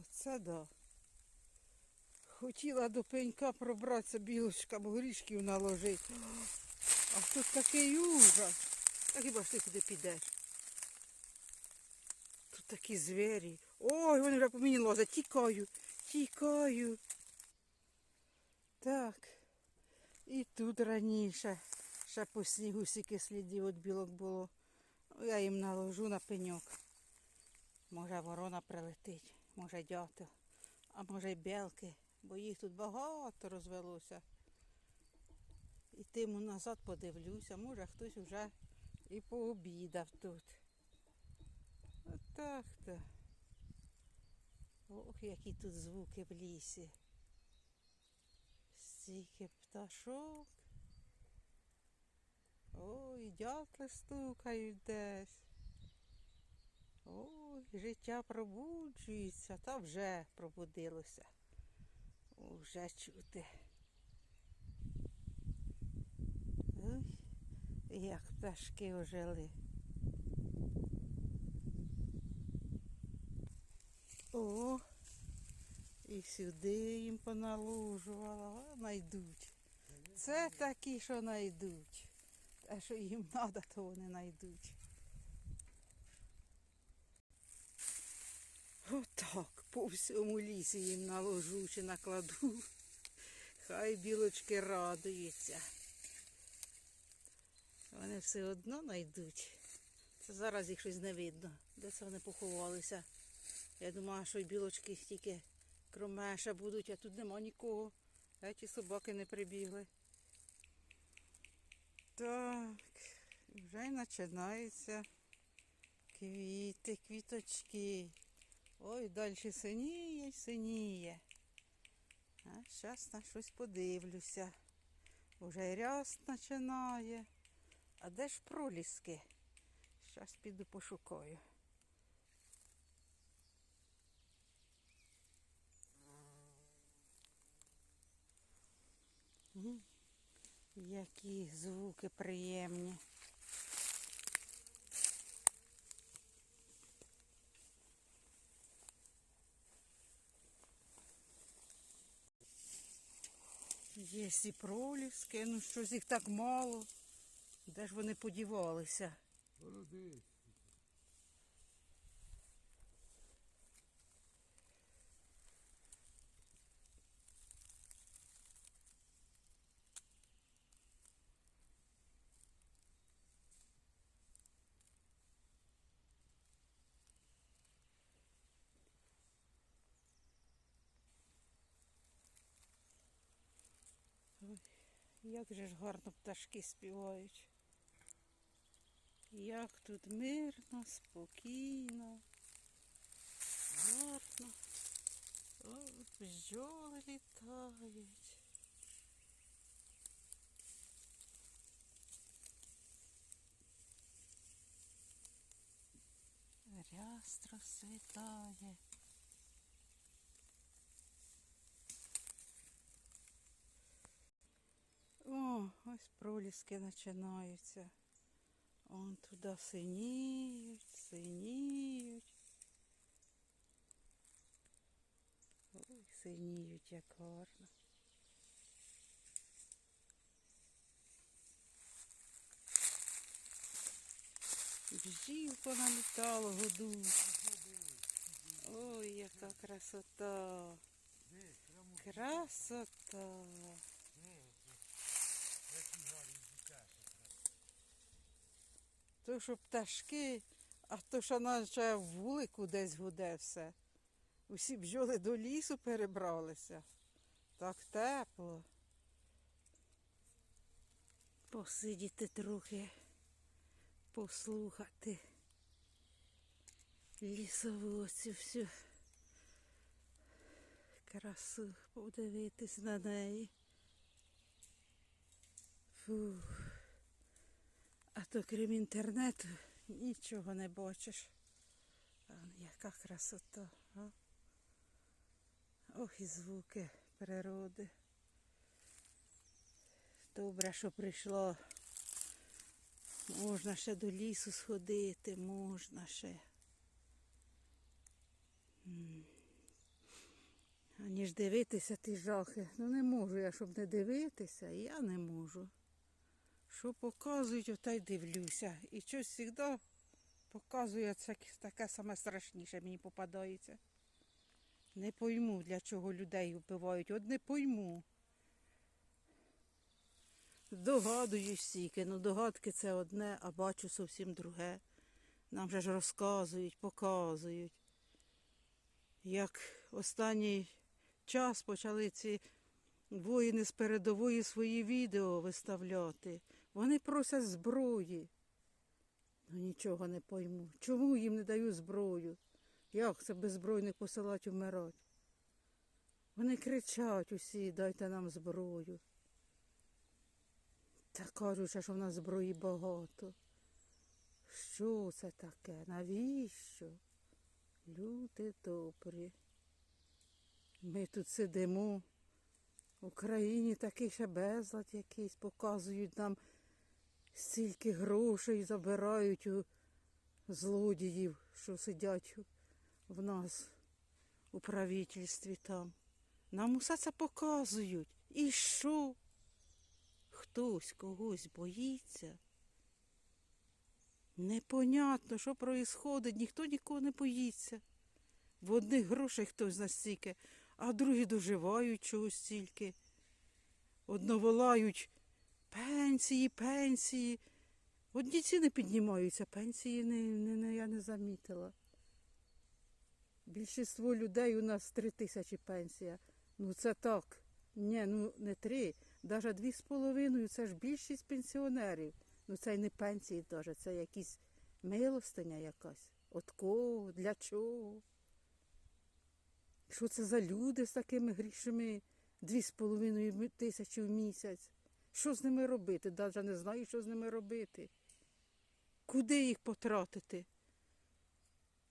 Оце да. Хотіла до пенька пробратися білочка, бо горішків наложить. А тут такий ужас. А хіба ж ти туди підеш? Тут такі звері. Ой, вони вже по мені лазять. Тікаю, тікаю. Так. І тут раніше ще по снігу стільки слідів від білок було. Ну, Я їм наложу на пеньок. Може ворона прилетить, може дятел, а може й белки, бо їх тут багато розвелося. Ітиму назад подивлюся, може хтось вже і пообідав тут. Отак то. Ох, які тут звуки в лісі. Стільки пташок. Ой, дятли стукають десь. Ой, життя пробуджується, та вже пробудилося. Уже чути. Ой, як пташки ожили. О, і сюди їм поналужувала, а найдуть. Це такі, що найдуть. Те, що їм треба, то вони найдуть. Отак, по всьому лісі їм наложу чи накладу. Хай білочки радуються. Вони все одно знайдуть. Це зараз їх щось не видно. Де це вони поховалися? Я думала, що й білочки тільки кромеша будуть, а тут нема нікого. А ті собаки не прибігли. Так, вже й починаються квіти, квіточки. Ой, далі синіє синіє. А зараз на щось подивлюся. Уже й ряст починає. А де ж проліски? Зараз піду пошукаю. Які звуки приємні. Є і проліски, ну щось їх так мало. Де ж вони подівалися? Молодець. Як же ж гарно пташки співають. Як тут мирно, спокійно, гарно. О, бджоли літають. Ряст розцвітає. О, ось проліски починаються. Он туди синіють, синіють. Ой, синіють, як гарно. Бжіл поналітало году. Ой, яка красота. Красота. То, що пташки, а то, що наче вулику десь гуде все. Усі бджоли до лісу перебралися. Так тепло. Посидіти трохи, послухати лісову цю всю красу, подивитись на неї. Фух. А то крім інтернету нічого не бачиш. А, яка красота. А? Ох і звуки природи. Добре, що прийшло. Можна ще до лісу сходити, можна ще. Аніж дивитися ті жахи. Ну не можу я, щоб не дивитися, я не можу. Що показують, ота й дивлюся. І щось завжди показує таке саме страшніше мені попадається. Не пойму, для чого людей вбивають. От не пойму. Догадуюсь стільки, ну догадки це одне, а бачу зовсім друге. Нам же ж розказують, показують. Як останній час почали ці воїни з передової свої відео виставляти. Вони просять зброї. Ну нічого не пойму. Чому їм не дають зброю? Як це беззбройних посилать умирать? Вони кричать усі, дайте нам зброю. Та кажуть, що в нас зброї багато. Що це таке? Навіщо? Люди добрі. Ми тут сидимо. В Україні такий ще безлад якийсь, показують нам стільки грошей забирають у злодіїв, що сидять в нас у правительстві там. Нам усе це показують. І що? Хтось когось боїться. Непонятно, що проїсходить, ніхто нікого не боїться. В одних грошей хтось настільки, а другі доживають чогось стільки. Одно волають пенсії, пенсії. Одні ціни піднімаються, пенсії не, не, не, я не замітила. Більшість людей у нас три тисячі пенсія. Ну це так. Ні, ну не три, навіть дві з половиною, це ж більшість пенсіонерів. Ну це й не пенсії теж, це якісь милостиня якась. От кого, для чого? Що це за люди з такими грішами дві з половиною тисячі в місяць? Що з ними робити? Навіть не знаю, що з ними робити. Куди їх потратити?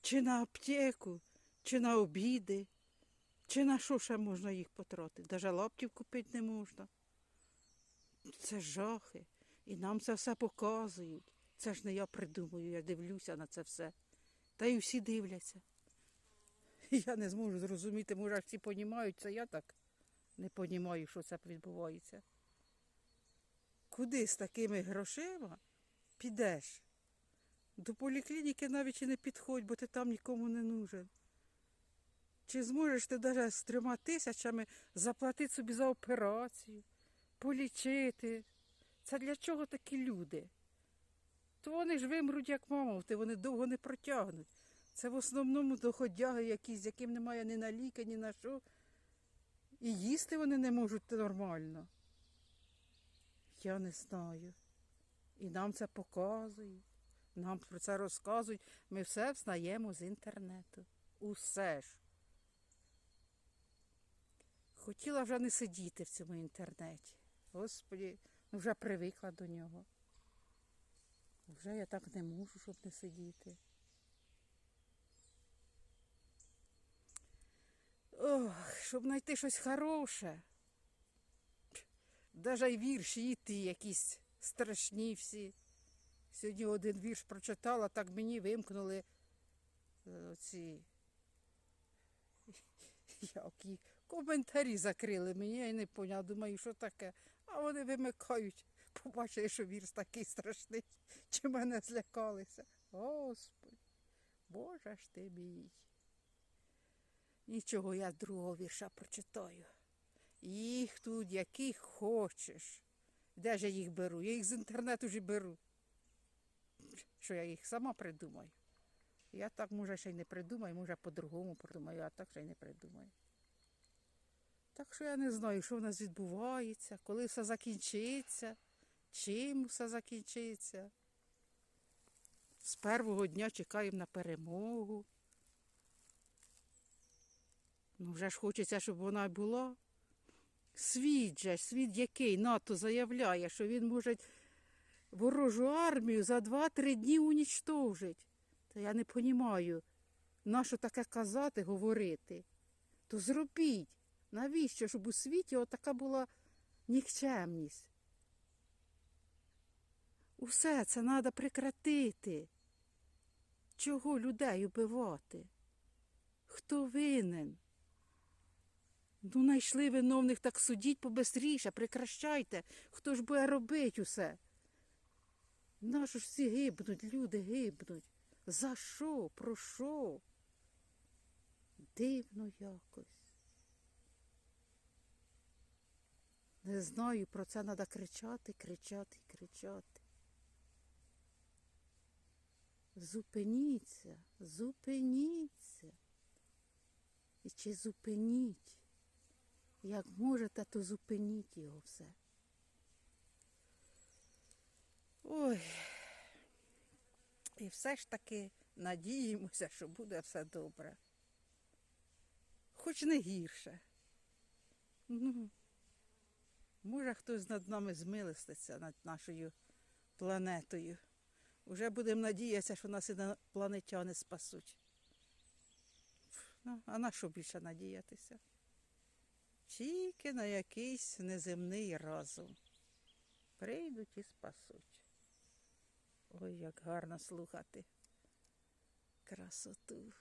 Чи на аптеку, чи на обіди, чи на що ще можна їх потратити? Навіть лаптів купити не можна. Це жахи. І нам це все показують. Це ж не я придумую, я дивлюся на це все. Та й всі дивляться. Я не зможу зрозуміти, може, всі понімають, це я так не понімаю, що це відбувається. Куди з такими грошима підеш? До поліклініки навіть і не підходь, бо ти там нікому не нужен. Чи зможеш ти навіть з трьома тисячами заплатити собі за операцію, полічити? Це для чого такі люди? То вони ж вимруть, як мамовти, вони довго не протягнуть. Це в основному доходяги якісь, яким немає ні на ліки, ні на що. І їсти вони не можуть нормально. Я не знаю. І нам це показують, нам про це розказують. Ми все взнаємо з інтернету. Усе ж. Хотіла вже не сидіти в цьому інтернеті. Господі, ну вже привикла до нього. Вже я так не можу, щоб не сидіти. Ох, щоб знайти щось хороше. Даже й вірші і якісь страшні всі. Сьогодні один вірш прочитала, так мені вимкнули е, ці як їх, коментарі закрили мені, я не поняла, думаю, що таке. А вони вимикають. Побачили, що вірш такий страшний, чи мене злякалися. Господи, Боже ж ти мій. Нічого, я другого вірша прочитаю. Їх тут, яких хочеш. Де ж я їх беру? Я їх з інтернету ж беру. Що я їх сама придумаю. Я так, може, ще й не придумаю, може, по-другому придумаю, а так ще й не придумаю. Так що я не знаю, що в нас відбувається, коли все закінчиться, чим все закінчиться. З першого дня чекаємо на перемогу. Ну, вже ж хочеться, щоб вона була. Світ же, світ який НАТО заявляє, що він може ворожу армію за 2-3 дні унічтожить. Та я не розумію, нащо таке казати, говорити. То зробіть. Навіщо, щоб у світі отака була нікчемність? Усе це треба прекратити. Чого людей убивати? Хто винен? Ну, знайшли виновних, так судіть побистріше, прекращайте. Хто ж буде робити усе? Нащо ж всі гибнуть, люди гибнуть? За що? Про що? Дивно якось. Не знаю, про це треба кричати, кричати, кричати. Зупиніться, зупиніться. І чи зупиніть? Як можете, то зупиніть його все. Ой. І все ж таки надіємося, що буде все добре. Хоч не гірше. Ну, може, хтось над нами змилоститься, над нашою планетою. Уже будемо надіятися, що нас інопланетяни спасуть. Ну, а на що більше надіятися? Тільки на якийсь неземний разум. Прийдуть і спасуть. Ой, як гарно слухати красоту.